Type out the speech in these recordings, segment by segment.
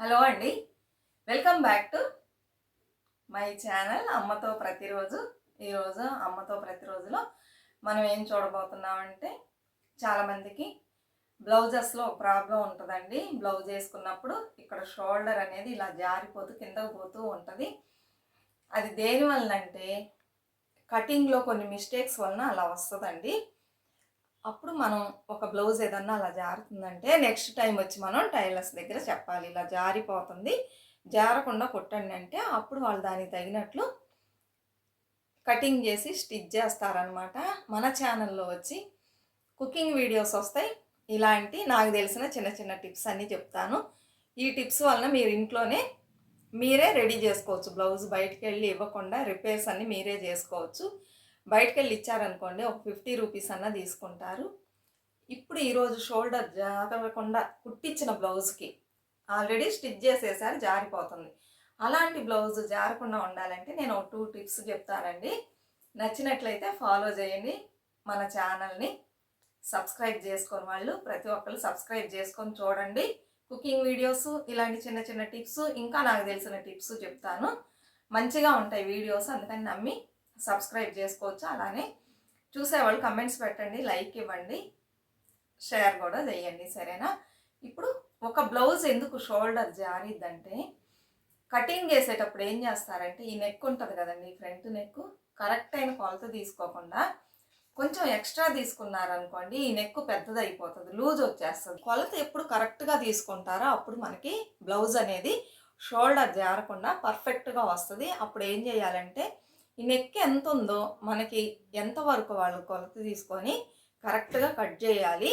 Hello అండి. Welcome back to my channel అమ్మతో ప్రతిరోజు. ఈరోజు అమ్మతో ప్రతిరోజులో మనం ఏం చూడబోతున్నామంటే చాలామందికి బ్లౌజెస్లో ఒక ప్రాబ్లం ఉంటుందండి. బ్లౌజ్ వేసుకున్నప్పుడు ఇక్కడ షోల్డర్ అనేది ఇలా జారిపోతూ కిందకు పోతూ ఉంటుంది. అది దేని వలన అంటే కటింగ్లో కొన్ని మిస్టేక్స్ వలన అలా వస్తుందండి. అప్పుడు మనం ఒక బ్లౌజ్ ఏదన్నా అలా జారుతుందంటే నెక్స్ట్ టైం వచ్చి మనం టైలర్స్ దగ్గర చెప్పాలి. ఇలా జారిపోతుంది. జారకుండా కుట్టండి అంటే అప్పుడు వాళ్ళు దానికి తగినట్లు కటింగ్ చేసి స్టిచ్ చేస్తారనమాట మన ఛానల్లో వచ్చి కుకింగ్ వీడియోస్ వస్తాయి. ఇలాంటి నాకు తెలిసిన చిన్న చిన్న టిప్స్ అన్నీ చెప్తాను. ఈ టిప్స్ వలన మీరు ఇంట్లోనే మీరే రెడీ చేసుకోవచ్చు. బ్లౌజ్ బయటికి వెళ్ళి ఇవ్వకుండా రిపేర్స్ అన్నీ మీరే చేసుకోవచ్చు. బయటకు వెళ్ళి ఇచ్చారనుకోండి ఒక ఫిఫ్టీ రూపీస్ అన్న తీసుకుంటారు. ఇప్పుడు ఈరోజు షోల్డర్ జారకుండా కుట్టించిన బ్లౌజ్కి ఆల్రెడీ స్టిచ్ చేసేసారు జారిపోతుంది. అలాంటి బ్లౌజ్ జారకుండా ఉండాలంటే నేను ఒక టూ టిప్స్ చెప్తానండి. నచ్చినట్లయితే ఫాలో చేయండి. మన ఛానల్ని సబ్స్క్రైబ్ చేసుకొని వాళ్ళు ప్రతి ఒక్కరు సబ్స్క్రైబ్ చేసుకొని చూడండి. కుకింగ్ వీడియోస్ ఇలాంటి చిన్న చిన్న టిప్స్ ఇంకా నాకు తెలిసిన టిప్స్ చెప్తాను. మంచిగా ఉంటాయి వీడియోస్ అందుకని నమ్మి సబ్స్క్రైబ్ చేసుకోవచ్చు. అలానే చూసేవాళ్ళు కమెంట్స్ పెట్టండి లైక్ ఇవ్వండి షేర్ కూడా చేయండి సరేనా? ఇప్పుడు ఒక బ్లౌజ్ ఎందుకు షోల్డర్ జారిద్దంటే కటింగ్ చేసేటప్పుడు ఏం చేస్తారంటే ఈ నెక్ ఉంటుంది కదండి ఫ్రంట్ నెక్ కరెక్ట్ అయిన కొలత తీసుకోకుండా కొంచెం ఎక్స్ట్రా తీసుకున్నారనుకోండి ఈ నెక్ పెద్దది అయిపోతుంది లూజ్ వచ్చేస్తుంది. కొలత ఎప్పుడు కరెక్ట్గా తీసుకుంటారో అప్పుడు మనకి బ్లౌజ్ అనేది షోల్డర్ జారకుండా పర్ఫెక్ట్గా వస్తుంది. అప్పుడు ఏం చేయాలంటే ఈ నెక్ ఎంత ఉందో మనకి ఎంత వరకు వాళ్ళు కొలత తీసుకొని కరెక్ట్గా కట్ చేయాలి.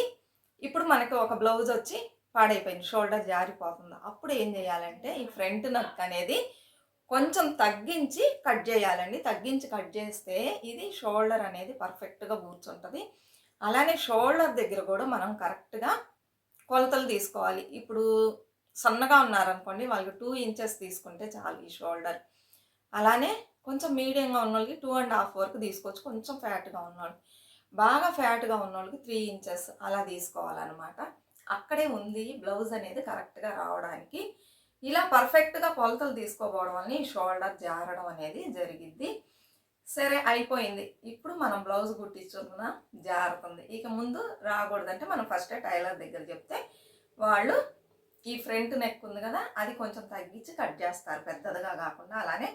ఇప్పుడు మనకి ఒక బ్లౌజ్ వచ్చి పాడైపోయింది షోల్డర్ జారిపోతుంది. అప్పుడు ఏం చేయాలంటే ఈ ఫ్రంట్ నక్ అనేది కొంచెం తగ్గించి కట్ చేయాలండి. తగ్గించి కట్ చేస్తే ఇది షోల్డర్ అనేది పర్ఫెక్ట్గా కూర్చుంటుంది. అలానే షోల్డర్ దగ్గర కూడా మనం కరెక్ట్గా కొలతలు తీసుకోవాలి. ఇప్పుడు సన్నగా ఉన్నారనుకోండి వాళ్ళకి టూ ఇంచెస్ తీసుకుంటే చాలు ఈ షోల్డర్. అలానే కొంచెం మీడియంగా ఉన్న వాళ్ళకి టూ అండ్ హాఫ్ వరకు తీసుకోవచ్చు కొంచెం ఫ్యాట్గా ఉన్న వాళ్ళకి బాగా ఫ్యాట్గా ఉన్న వాళ్ళకి త్రీ ఇంచెస్ అలా తీసుకోవాలన్నమాట. అక్కడే ఉంది బ్లౌజ్ అనేది కరెక్ట్గా రావడానికి. ఇలా పర్ఫెక్ట్గా కొలతలు తీసుకోపోవడం వల్ల షోల్డర్ జారడం అనేది జరిగిద్ది. సరే అయిపోయింది. ఇప్పుడు మనం బ్లౌజ్ కుట్టించుకున్న జారుతుంది ఇక ముందు రాకూడదంటే మనం ఫస్ట్ టైలర్ దగ్గర చెప్తే వాళ్ళు ఈ ఫ్రంట్ నెక్ ఉంది కదా అది కొంచెం తగ్గించి కట్ చేస్తారు. పెద్దదిగా కాకుండా అలానే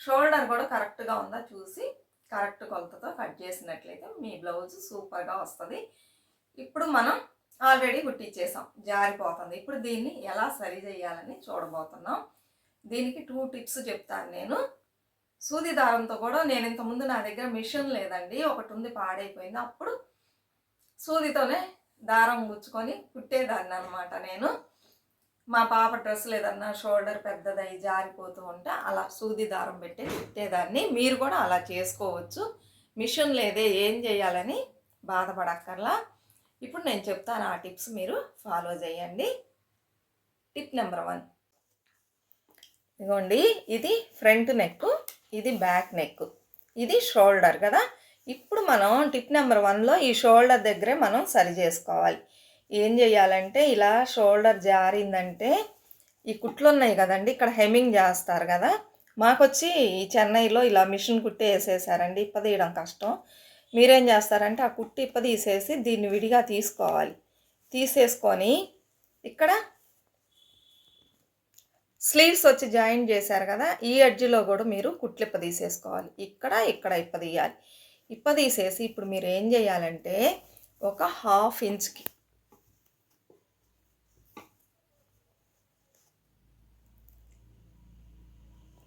షోల్డర్ కూడా కరెక్ట్గా ఉందా చూసి కరెక్ట్ కొలతతో కట్ చేసినట్లయితే మీ బ్లౌజ్ సూపర్గా వస్తుంది. ఇప్పుడు మనం ఆల్రెడీ కుట్టించేసాం జారిపోతుంది. ఇప్పుడు దీన్ని ఎలా సరి చేయాలని చూడబోతున్నాం. దీనికి టూ టిప్స్ చెప్తాను నేను. సూది దారంతో కూడా నేను ఇంతకుముందు నా దగ్గర మిషన్ లేదండి ఒకటి ఉంది పాడైపోయింది. అప్పుడు సూదితోనే దారం గుచ్చుకొని కుట్టేదాన్ని అనమాట నేను. మా పాప డ్రెస్ లేదన్నా షోల్డర్ పెద్దదై జారిపోతూ ఉంటే అలా సూది దారం పెట్టి కుట్టేదాన్ని. మీరు కూడా అలా చేసుకోవచ్చు. మిషన్ లేదే ఏం చేయాలని బాధపడక్కర్లా. ఇప్పుడు నేను చెప్తాను ఆ టిప్స్ మీరు ఫాలో చేయండి. Tip number one. ఇదిగోండి ఇది ఫ్రంట్ నెక్ ఇది బ్యాక్ నెక్ ఇది షోల్డర్ కదా. ఇప్పుడు మనం టిప్ నెంబర్ వన్లో ఈ షోల్డర్ దగ్గరే మనం సరి చేసుకోవాలి. ఏం చేయాలంటే ఇలా షోల్డర్ జారిందంటే ఈ కుట్లు ఉన్నాయి కదండి ఇక్కడ హెమ్మింగ్ చేస్తారు కదా. మాకొచ్చి చెన్నైలో ఇలా మిషన్ కుట్టి వేసేసారండి ఇప్పదీయడం కష్టం. మీరేం చేస్తారంటే ఆ కుట్టి ఇప్ప తీసేసి దీన్ని విడిగా తీసుకోవాలి. తీసేసుకొని ఇక్కడ స్లీవ్స్ వచ్చి జాయిన్ చేశారు కదా ఈ ఎడ్జ్లో కూడా మీరు కుట్లు తీసేసుకోవాలి ఇక్కడ ఇక్కడ ఇప్పదీయాలి ఇప్పదీసేసి ఇప్ప తీసేసి ఇప్పుడు మీరు ఏం చేయాలంటే ఒక హాఫ్ ఇంచ్కి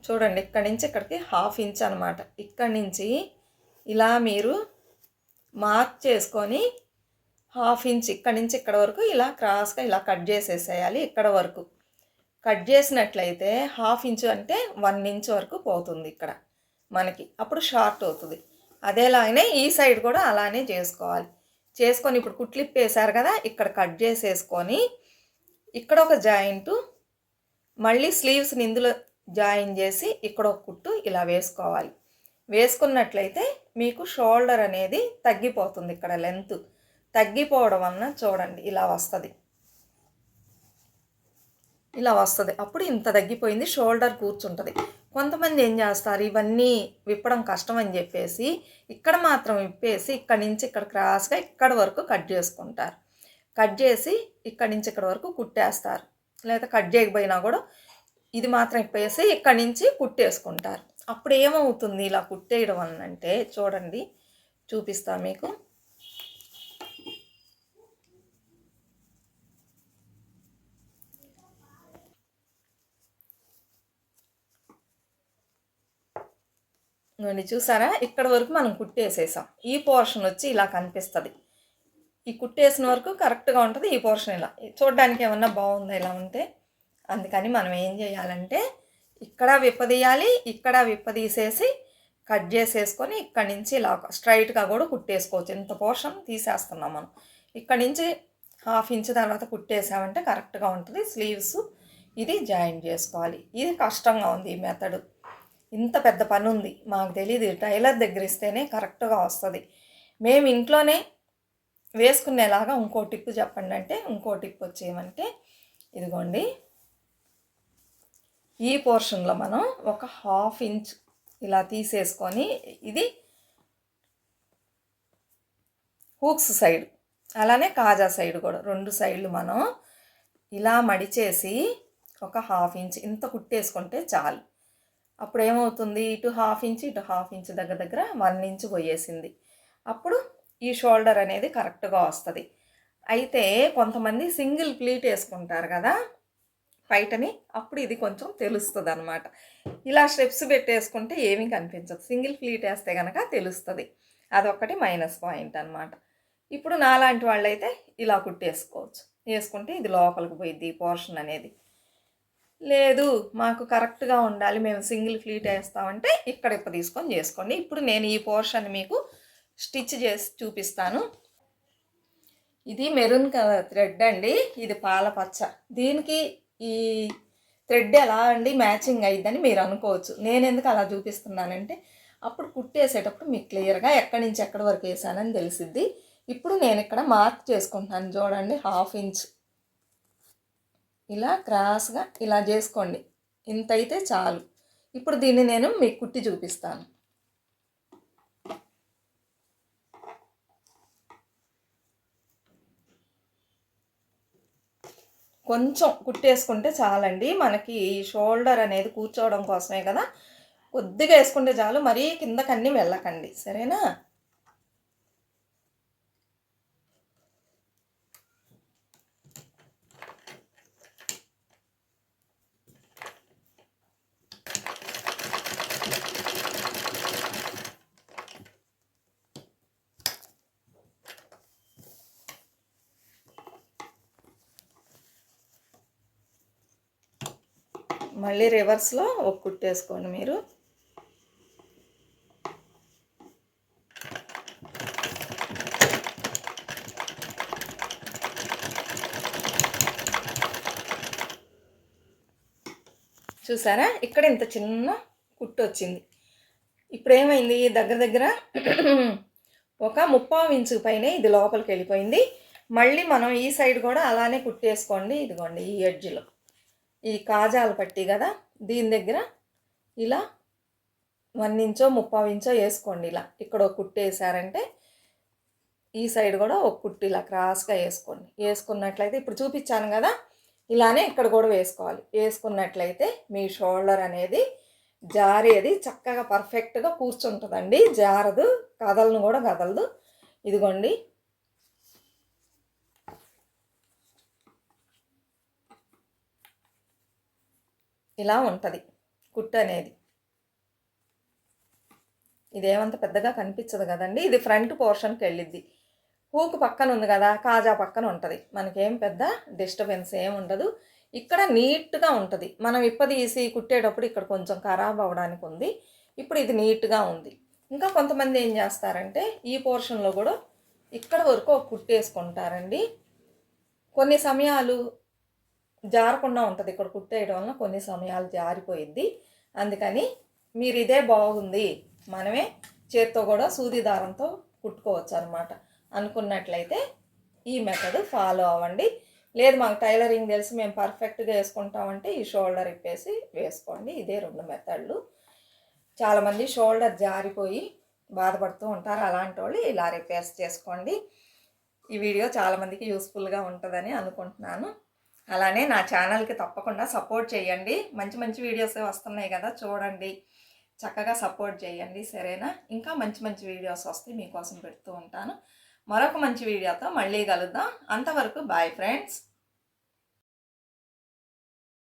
చూడండి ఇక్కడి నుంచి ఇక్కడికి హాఫ్ ఇంచ్ అనమాట ఇక్కడి నుంచి ఇలా మీరు మార్క్ చేసుకొని హాఫ్ ఇంచ్ ఇక్కడి నుంచి ఇక్కడ వరకు ఇలా క్రాస్గా ఇలా కట్ చేసేసేయాలి ఇక్కడ వరకు. కట్ చేసినట్లయితే హాఫ్ ఇంచ్ అంటే వన్ ఇంచ్ వరకు పోతుంది ఇక్కడ మనకి. అప్పుడు షార్ట్ అవుతుంది. అదేలాగనే ఈ సైడ్ కూడా అలానే చేసుకోవాలి. చేసుకొని ఇప్పుడు కుట్లిప్ వేసారు కదా ఇక్కడ కట్ చేసేసుకొని ఇక్కడ ఒక జాయింట్ మళ్ళీ స్లీవ్స్ని ఇందులో జాయిన్ చేసి ఇక్కడ ఒక కుట్టు ఇలా వేసుకోవాలి. వేసుకున్నట్లయితే మీకు షోల్డర్ అనేది తగ్గిపోతుంది ఇక్కడ లెంత్ తగ్గిపోవడం వలన చూడండి ఇలా వస్తుంది. ఇలా వస్తుంది. అప్పుడు ఇంత తగ్గిపోయింది షోల్డర్ కూర్చుంటుంది. కొంతమంది ఏం చేస్తారు ఇవన్నీ విప్పడం కష్టం అని చెప్పేసి ఇక్కడ మాత్రం విప్పేసి ఇక్కడ నుంచి ఇక్కడ క్రాస్గా ఇక్కడ వరకు కట్ చేసుకుంటారు. కట్ చేసి ఇక్కడ నుంచి ఇక్కడ వరకు కుట్టేస్తారు. లేదా కట్ చేయకపోయినా కూడా ఇది మాత్రం ఇప్పేసి ఇక్కడ నుంచి కుట్టేసుకుంటారు. అప్పుడు ఏమవుతుంది ఇలా కుట్టేయడం వలన అంటే చూడండి చూపిస్తా మీకు. ఇదిగోండి చూసారా? ఇక్కడ వరకు మనం కుట్టేసేసాం. ఈ పోర్షన్ వచ్చి ఇలా కనిపిస్తుంది. ఈ కుట్టేసిన వరకు కరెక్ట్గా ఉంటుంది ఈ పోర్షన్ ఇలా. చూడడానికి ఏమన్నా బాగుందా ఇలా ఉంటే? అందుకని మనం ఏం చేయాలంటే ఇక్కడ విప్పదీయాలి ఇక్కడ విప్పదీసేసి కట్ చేసేసుకొని ఇక్కడి నుంచి ఇలా స్ట్రైట్గా కూడా కుట్టేసుకోవచ్చు. ఇంత పోర్షన్ తీసేస్తున్నాం మనం. ఇక్కడ నుంచి హాఫ్ ఇంచ్ తర్వాత కుట్టేసామంటే కరెక్ట్గా ఉంటుంది. స్లీవ్స్ ఇది జాయిన్ చేసుకోవాలి. ఇది కష్టంగా ఉంది ఈ మెథడ్. ఇంత పెద్ద పని ఉంది. మాకు తెలియదు టైలర్ దగ్గర ఇస్తేనే కరెక్ట్గా వస్తుంది. మేము ఇంట్లోనే వేసుకునేలాగా ఇంకో టిప్ చెప్పండి అంటే ఇంకో టిప్ వచ్చేయమంటే ఇదిగోండి. ఈ పోర్షన్లో మనం ఒక హాఫ్ ఇంచ్ ఇలా తీసేసుకొని ఇది హూక్స్ సైడ్ అలానే కాజా సైడ్ కూడా రెండు సైడ్లు మనం ఇలా మడిచేసి ఒక హాఫ్ ఇంచ్ ఇంత కుట్టేసుకుంటే చాలు. అప్పుడు ఏమవుతుంది? ఇటు హాఫ్ ఇంచ్ ఇటు హాఫ్ ఇంచ్ దగ్గర దగ్గర వన్ ఇంచ్ పోయేసింది. అప్పుడు ఈ షోల్డర్ అనేది కరెక్ట్గా వస్తుంది. అయితే కొంతమంది సింగిల్ ప్లీట్ వేసుకుంటారు కదా బయటని అప్పుడు ఇది కొంచెం తెలుస్తుంది అనమాట ఇలా స్టెప్స్ పెట్టేసుకుంటే ఏమీ కనిపించదు. సింగిల్ ఫ్లీట్ వేస్తే కనుక తెలుస్తుంది. అదొక్కటి మైనస్ పాయింట్ అనమాట ఇప్పుడు నాలాంటి వాళ్ళైతే ఇలా కుట్టేసుకోవచ్చు. వేసుకుంటే ఇది లోపలికి పోయిద్ది ఈ పోర్షన్ అనేది. లేదు మాకు కరెక్ట్గా ఉండాలి. మేము సింగిల్ ఫ్లీట్ వేస్తామంటే ఇక్కడ ఇప్పుడు తీసుకొని చేసుకోండి. ఇప్పుడు నేను ఈ పోర్షన్ మీకు స్టిచ్ చేసి చూపిస్తాను. ఇది మెరూన్ కలర్ థ్రెడ్ అండి. ఇది పాలపచ్చ దీనికి ఈ థ్రెడ్ ఎలా అండి మ్యాచింగ్ అయ్యిద్దని మీరు అనుకోవచ్చు. నేను ఎందుకు అలా చూపిస్తున్నానంటే అప్పుడు కుట్టేసేటప్పుడు మీకు క్లియర్గా ఎక్కడి నుంచి ఎక్కడి వరకు వేసానని తెలిసిద్ది. ఇప్పుడు నేను ఇక్కడ మార్క్ చేసుకుంటున్నాను చూడండి హాఫ్ ఇంచ్. ఇలా క్రాస్గా ఇలా చేసుకోండి. ఇంత అయితే చాలు. ఇప్పుడు దీన్ని నేను మీకు కుట్టి చూపిస్తాను. కొంచెం కుట్టేసుకుంటే చాలండి. మనకి షోల్డర్ అనేది కూర్చోవడం కోసమే కదా. కొద్దిగా వేసుకుంటే చాలు. మరీ కిందకన్నీ వెళ్ళకండి. సరేనా? మళ్ళీ రివర్స్లో ఒక కుట్టేసుకోండి మీరు. చూసారా? ఇక్కడ ఇంత చిన్న కుట్టు వచ్చింది. ఇప్పుడు ఏమైంది? దగ్గర దగ్గర ఒక ముప్పావు ఇంచు పైన ఇది లోపలికి వెళ్ళిపోయింది. మళ్ళీ మనం ఈ సైడ్ కూడా అలానే కుట్టేసుకోండి. ఇదిగోండి ఈ ఎడ్జ్లో. ఈ కాజాల పట్టి కదా దీని దగ్గర ఇలా వన్ ఇంచో ముప్పావు ఇంచో వేసుకోండి ఇలా. ఇక్కడ ఒక కుట్టు వేసారంటే ఈ సైడ్ కూడా ఒక కుట్టు ఇలా క్రాస్గా వేసుకోండి. వేసుకున్నట్లయితే ఇప్పుడు చూపించాను కదా ఇలానే ఇక్కడ కూడా వేసుకోవాలి. వేసుకున్నట్లయితే మీ షోల్డర్ అనేది జారేది చక్కగా పర్ఫెక్ట్గా కూర్చుంటుందండి. జారదు కదలను కూడా కదలదు. ఇదిగోండి ఇలా ఉంటుంది. కుట్టు అనేది. ఇదేమంత పెద్దగా కనిపించదు కదండి. ఇది ఫ్రంట్ పోర్షన్కి వెళ్ళిద్ది హూక్ పక్కన ఉంది కదా కాజా పక్కన ఉంటుంది. మనకేం పెద్ద డిస్టర్బెన్స్ ఏం ఉండదు. ఇక్కడ నీట్గా ఉంటుంది. మనం ఇప్పదీసి కుట్టేటప్పుడు ఇక్కడ కొంచెం ఖరాబ్ అవ్వడానికి ఉంది. ఇప్పుడు ఇది నీట్గా ఉంది. ఇంకా కొంతమంది ఏం చేస్తారంటే ఈ పోర్షన్లో కూడా ఇక్కడ వరకు ఒక కుట్టేసుకుంటారండి కొన్ని సమయాలు జారకుండా ఉంటుంది. ఇక్కడ కుట్టేయడం వలన కొన్ని సమయాలు జారిపోయిద్ది. అందుకని మీరు ఇదే బాగుంది. మనమే చేత్తో కూడా సూది దారంతో కుట్టుకోవచ్చు అనమాట అనుకున్నట్లయితే ఈ మెథడ్ ఫాలో అవ్వండి. లేదు మాకు టైలరింగ్ తెలిసి మేము పర్ఫెక్ట్గా వేసుకుంటామంటే ఈ షోల్డర్ ఇప్పేసి వేసుకోండి. ఇదే రెండు మెథడ్లు చాలామంది షోల్డర్ జారిపోయి బాధపడుతూ ఉంటారు. అలాంటి వాళ్ళు ఇలా రిపేర్స్ చేసుకోండి. ఈ వీడియో చాలామందికి యూస్ఫుల్గా ఉంటుందని అనుకుంటున్నాను. అలానే నా ఛానల్కి తప్పకుండా సపోర్ట్ చేయండి. మంచి మంచి వీడియోస్ వస్తున్నాయి కదా చూడండి. చక్కగా సపోర్ట్ చేయండి సరేనా? ఇంకా మంచి మంచి వీడియోస్ వస్తే మీకోసం పెడుతూ ఉంటాను. మరొక మంచి వీడియోతో మళ్ళీ కలుద్దాం. అంతవరకు బాయ్ ఫ్రెండ్స్.